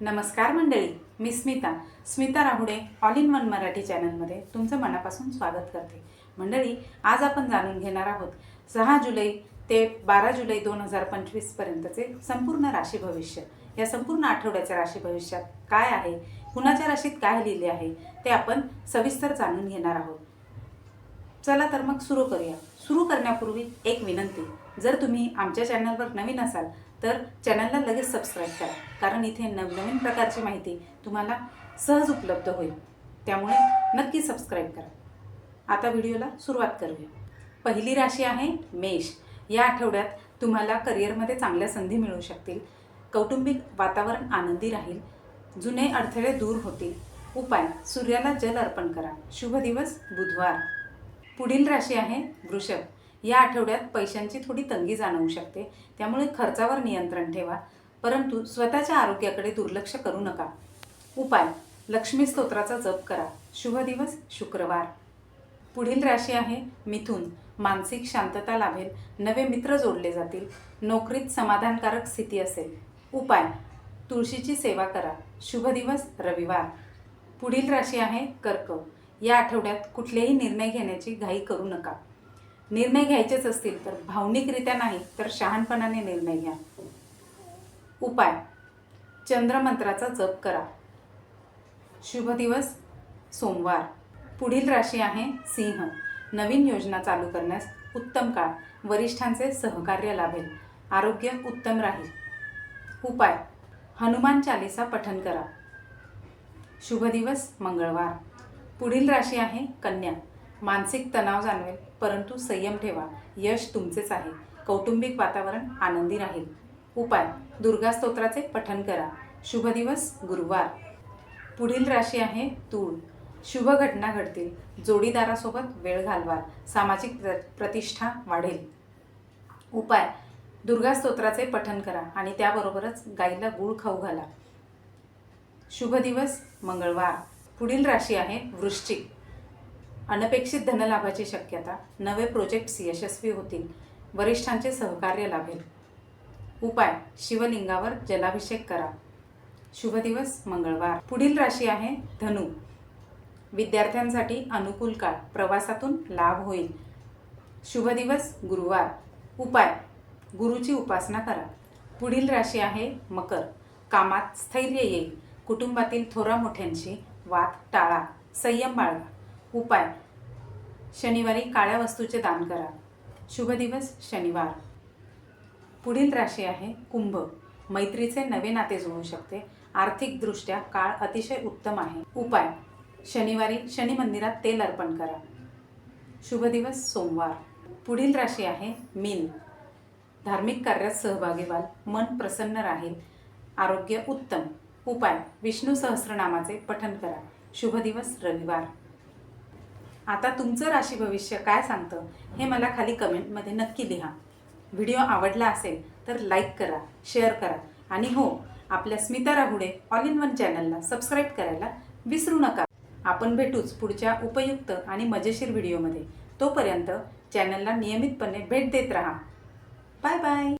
नमस्कार मंडळी मी Smita. Smita Rahude all in one Marathi चॅनलमध्ये तुमचं मनापासून स्वागत करते. मंडळी आज आपण जाणून घेणार आहोत सहा जुलै ते बारा जुलै दोन हजार पंचवीसपर्यंतचे संपूर्ण राशी भविष्य. या संपूर्ण आठवड्याच्या राशी भविष्यात काय आहे कुणाच्या राशीत काय लिहिले आहे ते आपण सविस्तर जाणून घेणार आहोत. चला तर मग सुरू करूया. सुरू करण्यापूर्वी एक विनंती. जर तुम्ही आमच्या चॅनलवर नवीन असाल तर चॅनलला लगेच सबस्क्राईब करा. कारण इथे नवनवीन प्रकारची माहिती तुम्हाला सहज उपलब्ध होईल. त्यामुळे नक्की सबस्क्राईब करा. आता व्हिडिओला सुरुवात करूया. पहिली राशी आहे मेष. या आठवड्यात तुम्हाला करिअरमध्ये चांगल्या संधी मिळू शकतील. कौटुंबिक वातावरण आनंदी राहील. जुने अडथळे दूर होतील. उपाय. सूर्याला जल अर्पण करा. शुभ दिवस बुधवार. पुढील राशी आहे वृषभ. या आठवड्यात पैशांची थोडी तंगी जाणवू शकते. त्यामुळे खर्चावर नियंत्रण ठेवा. परंतु स्वतःच्या आरोग्याकडे दुर्लक्ष करू नका. उपाय. लक्ष्मी स्तोत्राचा जप करा. शुभ दिवस शुक्रवार. पुढील राशी आहे मिथुन. मानसिक शांतता लाभेल. नवे मित्र जोडले जातील. नोकरीत समाधानकारक स्थिती असेल. उपाय. तुळशीची सेवा करा. शुभ दिवस रविवार. पुढील राशी आहे कर्क. या आठवड्यात कुठलेही निर्णय घेण्याची घाई करू नका. निर्णय घ्यायचेच असतील तर भावनिकरित्या नाही तर शहाणपणाने निर्णय घ्या. उपाय. चंद्रमंत्राचा जप करा. शुभ दिवस सोमवार. पुढील राशी आहे सिंह. नवीन योजना चालू करण्यास उत्तम काळ. वरिष्ठांचे सहकार्य लाभेल. आरोग्य उत्तम राहील. उपाय. हनुमान चालिसा पठन करा. शुभ दिवस मंगळवार. पुढील राशी आहे कन्या. मानसिक तणाव जाणवेल परंतु संयम ठेवा. यश तुमचेच आहे. कौटुंबिक वातावरण आनंदी राहील. उपाय दुर्गा स्तोत्राचे पठन करा. शुभ दिवस गुरुवार. पुढील राशी आहे तूळ. शुभ घटना घडतील. जोडीदारासोबत वेळ घालवाल. सामाजिक प्र प्रतिष्ठा वाढेल. उपाय दुर्गा स्तोत्राचे पठन करा आणि त्याबरोबरच गाईला गूळ खाऊ घाला. शुभ दिवस मंगळवार. पुढील राशी आहे वृश्चिक. अनपेक्षित धनलाभाची शक्यता. नवे प्रोजेक्ट्स यशस्वी होतील. वरिष्ठांचे सहकार्य लाभेल. उपाय. शिवलिंगावर जलाभिषेक करा. शुभ दिवस. मंगळवार. पुढील राशी आहे धनु. विद्यार्थ्यांसाठी अनुकूल काळ. प्रवासातून लाभ होईल. शुभ दिवस. गुरुवार. उपाय. गुरुची उपासना करा. पुढील राशी आहे मकर. कामात स्थैर्य येईल. कुटुंबातील थोरा मोठ्यांशी वाद टाळा. संयम बाळगा. उपाय. शनिवारी काळ्या वस्तूचे दान करा. शुभ दिवस शनिवार. पुढील राशी आहे कुंभ. मैत्रीचे नवे नाते जुळू शकते. आर्थिकदृष्ट्या काळ अतिशय उत्तम आहे. उपाय. शनिवारी शनी मंदिरात तेल अर्पण करा. शुभ दिवस सोमवार. पुढील राशी आहे मीन. धार्मिक कार्यात सहभागी व्हाल. मन प्रसन्न राहील. आरोग्य उत्तम. उपाय. विष्णू सहस्रनामाचे पठन करा. शुभ दिवस रविवार. आता तुमचं राशी भविष्य काय सांगतं हे मला खाली कमेंटमध्ये नक्की लिहा. व्हिडिओ आवडला असेल तर लाईक करा शेअर करा. आणि हो आपल्या Smita Rahude all in one चॅनलला सबस्क्राईब करायला विसरू नका. आपण भेटूच पुढच्या उपयुक्त आणि मजेशीर व्हिडिओमध्ये. तोपर्यंत चॅनलला नियमितपणे भेट देत राहा. Bye bye